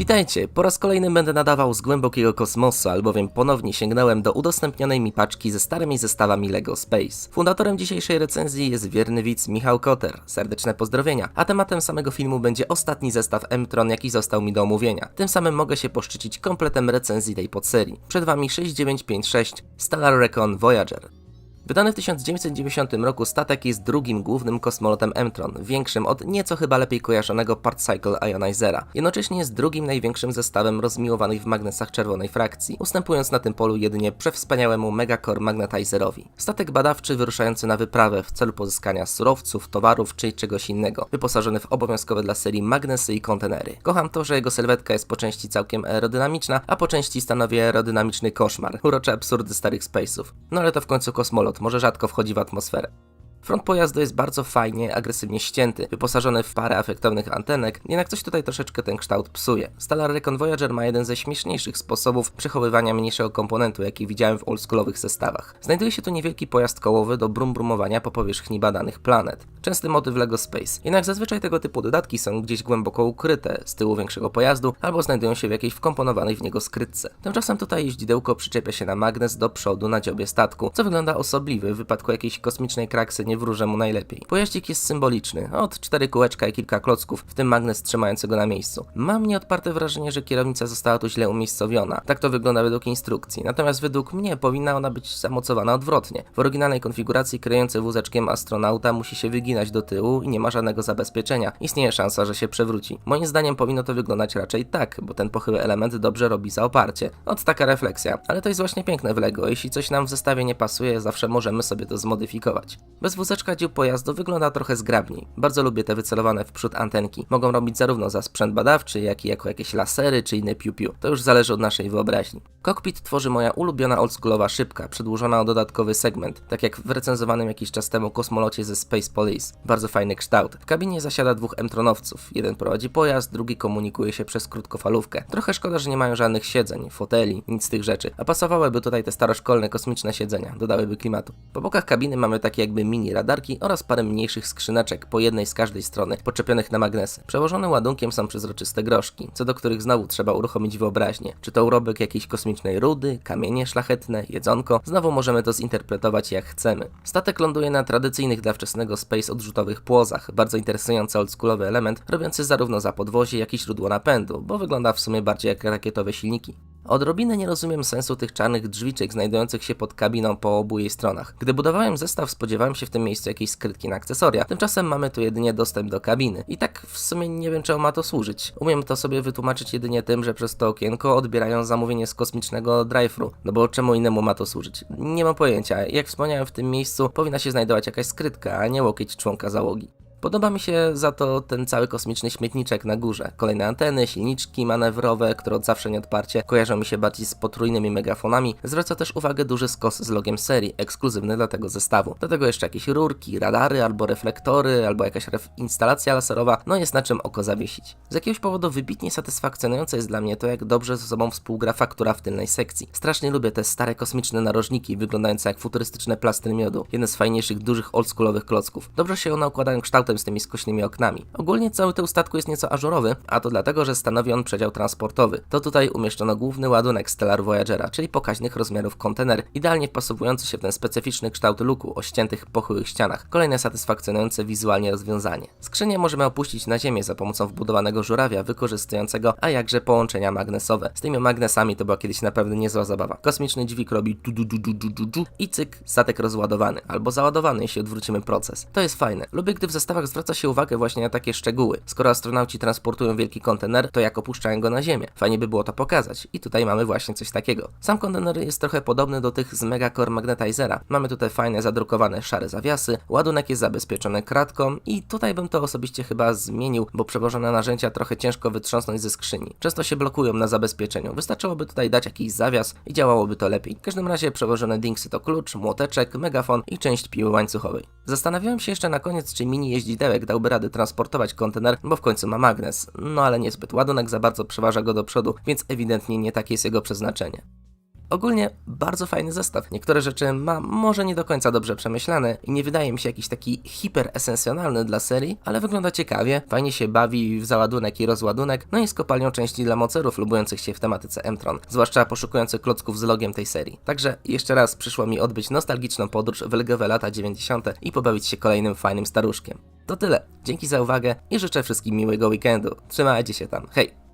Witajcie, po raz kolejny będę nadawał z głębokiego kosmosu, albowiem ponownie sięgnąłem do udostępnionej mi paczki ze starymi zestawami LEGO Space. Fundatorem dzisiejszej recenzji jest wierny widz Michał Koter, serdeczne pozdrowienia, a tematem samego filmu będzie ostatni zestaw M-Tron, jaki został mi do omówienia. Tym samym mogę się poszczycić kompletem recenzji tej podserii. Przed wami 6956 Stellar Recon Voyager. Wydany w 1990 roku statek jest drugim głównym kosmolotem M-Tron, większym od nieco chyba lepiej kojarzonego Part Cycle Ionizera. Jednocześnie jest drugim największym zestawem rozmiłowanych w magnesach czerwonej frakcji, ustępując na tym polu jedynie przewspaniałemu Megacore Magnetizerowi. Statek badawczy wyruszający na wyprawę w celu pozyskania surowców, towarów czy czegoś innego, wyposażony w obowiązkowe dla serii magnesy i kontenery. Kocham to, że jego sylwetka jest po części całkiem aerodynamiczna, a po części stanowi aerodynamiczny koszmar. Urocze absurdy starych space'ów. No ale to w końcu może rzadko wchodzi w atmosferę. Front pojazdu jest bardzo fajnie, agresywnie ścięty, wyposażony w parę efektownych antenek, jednak coś tutaj troszeczkę ten kształt psuje. Stellar Recon Voyager ma jeden ze śmieszniejszych sposobów przechowywania mniejszego komponentu, jaki widziałem w oldschoolowych zestawach. Znajduje się tu niewielki pojazd kołowy do brumbrumowania po powierzchni badanych planet. Częsty motyw LEGO Space. Jednak zazwyczaj tego typu dodatki są gdzieś głęboko ukryte, z tyłu większego pojazdu, albo znajdują się w jakiejś wkomponowanej w niego skrytce. Tymczasem tutaj jeździdełko przyczepia się na magnes do przodu na dziobie statku, co wygląda osobliwie w wypadku jakiejś kosmicznej kraksy nie wróżę mu najlepiej. Pojaździk jest symboliczny, od cztery kółeczka i kilka klocków, w tym magnes trzymający go na miejscu. Mam nieodparte wrażenie, że kierownica została tu źle umiejscowiona. Tak to wygląda według instrukcji, natomiast według mnie powinna ona być zamocowana odwrotnie. W oryginalnej konfiguracji kryjący wózeczkiem astronauta musi się wyginać do tyłu i nie ma żadnego zabezpieczenia. Istnieje szansa, że się przewróci. Moim zdaniem powinno to wyglądać raczej tak, bo ten pochyły element dobrze robi za oparcie. Od taka refleksja. Ale to jest właśnie piękne w LEGO. Jeśli coś nam w zestawie nie pasuje, zawsze możemy sobie to zmodyfikować. Bez wózeczka dziób pojazdu wygląda trochę zgrabniej. Bardzo lubię te wycelowane w przód antenki. Mogą robić zarówno za sprzęt badawczy, jak i jako jakieś lasery czy inne piu-piu. To już zależy od naszej wyobraźni. Cockpit tworzy moja ulubiona oldschoolowa szybka, przedłużona o dodatkowy segment, tak jak w recenzowanym jakiś czas temu kosmolocie ze Space Police. Bardzo fajny kształt. W kabinie zasiada dwóch M-tronowców. Jeden prowadzi pojazd, drugi komunikuje się przez krótkofalówkę. Trochę szkoda, że nie mają żadnych siedzeń, foteli, nic z tych rzeczy. A pasowałyby tutaj te staroszkolne kosmiczne siedzenia, dodałyby klimatu. Po bokach kabiny mamy takie jakby mini radarki oraz parę mniejszych skrzyneczek, po jednej z każdej strony, podczepionych na magnesy. Przełożone ładunkiem są przezroczyste groszki, co do których znowu trzeba uruchomić wyobraźnię. Czy to urobek jakiejś kosmicznej rudy, kamienie szlachetne, jedzonko, znowu możemy to zinterpretować jak chcemy. Statek ląduje na tradycyjnych dla wczesnego space odrzutowych płozach, bardzo interesujący oldschoolowy element, robiący zarówno za podwozie, jak i źródło napędu, bo wygląda w sumie bardziej jak rakietowe silniki. Odrobinę nie rozumiem sensu tych czarnych drzwiczek znajdujących się pod kabiną po obu jej stronach. Gdy budowałem zestaw, spodziewałem się w tym miejscu jakiejś skrytki na akcesoria. Tymczasem mamy tu jedynie dostęp do kabiny. I tak w sumie nie wiem, czemu ma to służyć. Umiem to sobie wytłumaczyć jedynie tym, że przez to okienko odbierają zamówienie z kosmicznego drive-thru. No bo czemu innemu ma to służyć? Nie mam pojęcia. Jak wspomniałem, w tym miejscu powinna się znajdować jakaś skrytka, a nie łokieć członka załogi. Podoba mi się za to ten cały kosmiczny śmietniczek na górze. Kolejne anteny, silniczki manewrowe, które od zawsze nieodparcie kojarzą mi się bardziej z potrójnymi megafonami. Zwraca też uwagę duży skos z logiem serii, ekskluzywny dla tego zestawu. Do tego jeszcze jakieś rurki, radary, albo reflektory, albo jakaś instalacja laserowa, no jest na czym oko zawiesić. Z jakiegoś powodu wybitnie satysfakcjonujące jest dla mnie to, jak dobrze ze sobą współgra faktura w tylnej sekcji. Strasznie lubię te stare kosmiczne narożniki, wyglądające jak futurystyczne plastry miodu. Jeden z fajniejszych, dużych, oldschoolowych klocków. Dobrze się one układają kształtem z tymi skośnymi oknami. Ogólnie cały tył statku jest nieco ażurowy, a to dlatego, że stanowi on przedział transportowy. To tutaj umieszczono główny ładunek Stellar Voyagera, czyli pokaźnych rozmiarów kontener, idealnie wpasowujący się w ten specyficzny kształt luku o ściętych, pochyłych ścianach. Kolejne satysfakcjonujące wizualnie rozwiązanie. Skrzynię możemy opuścić na ziemię za pomocą wbudowanego żurawia wykorzystującego, a jakże połączenia magnesowe. Z tymi magnesami to była kiedyś naprawdę niezła zabawa. Kosmiczny dźwig robi tu du du du du du du i cyk, statek rozładowany, albo załadowany, jeśli odwrócimy proces. To jest fajne. Lubię, gdy w zestawach zwraca się uwagę właśnie na takie szczegóły. Skoro astronauci transportują wielki kontener, to jak opuszczają go na ziemię? Fajnie by było to pokazać. I tutaj mamy właśnie coś takiego. Sam kontener jest trochę podobny do tych z Megacore Magnetizera. Mamy tutaj fajne zadrukowane szare zawiasy, ładunek jest zabezpieczony kratką i tutaj bym to osobiście chyba zmienił, bo przełożone narzędzia trochę ciężko wytrząsnąć ze skrzyni. Często się blokują na zabezpieczeniu. Wystarczyłoby tutaj dać jakiś zawias i działałoby to lepiej. W każdym razie przełożone dingsy to klucz, młoteczek, megafon i część piły łańcuchowej. Zastanawiałem się jeszcze na koniec, czy mini jeździdełek dałby radę transportować kontener, bo w końcu ma magnes. No ale niezbyt. Ładunek za bardzo przeważa go do przodu, więc ewidentnie nie takie jest jego przeznaczenie. Ogólnie bardzo fajny zestaw. Niektóre rzeczy ma może nie do końca dobrze przemyślane i nie wydaje mi się jakiś taki hiper esencjonalny dla serii, ale wygląda ciekawie, fajnie się bawi w załadunek i rozładunek, no i z kopalnią części dla mocerów lubujących się w tematyce M-Tron, zwłaszcza poszukujących klocków z logiem tej serii. Także jeszcze raz przyszło mi odbyć nostalgiczną podróż w legowe lata 90. i pobawić się kolejnym fajnym staruszkiem. To tyle. Dzięki za uwagę i życzę wszystkim miłego weekendu. Trzymajcie się tam. Hej!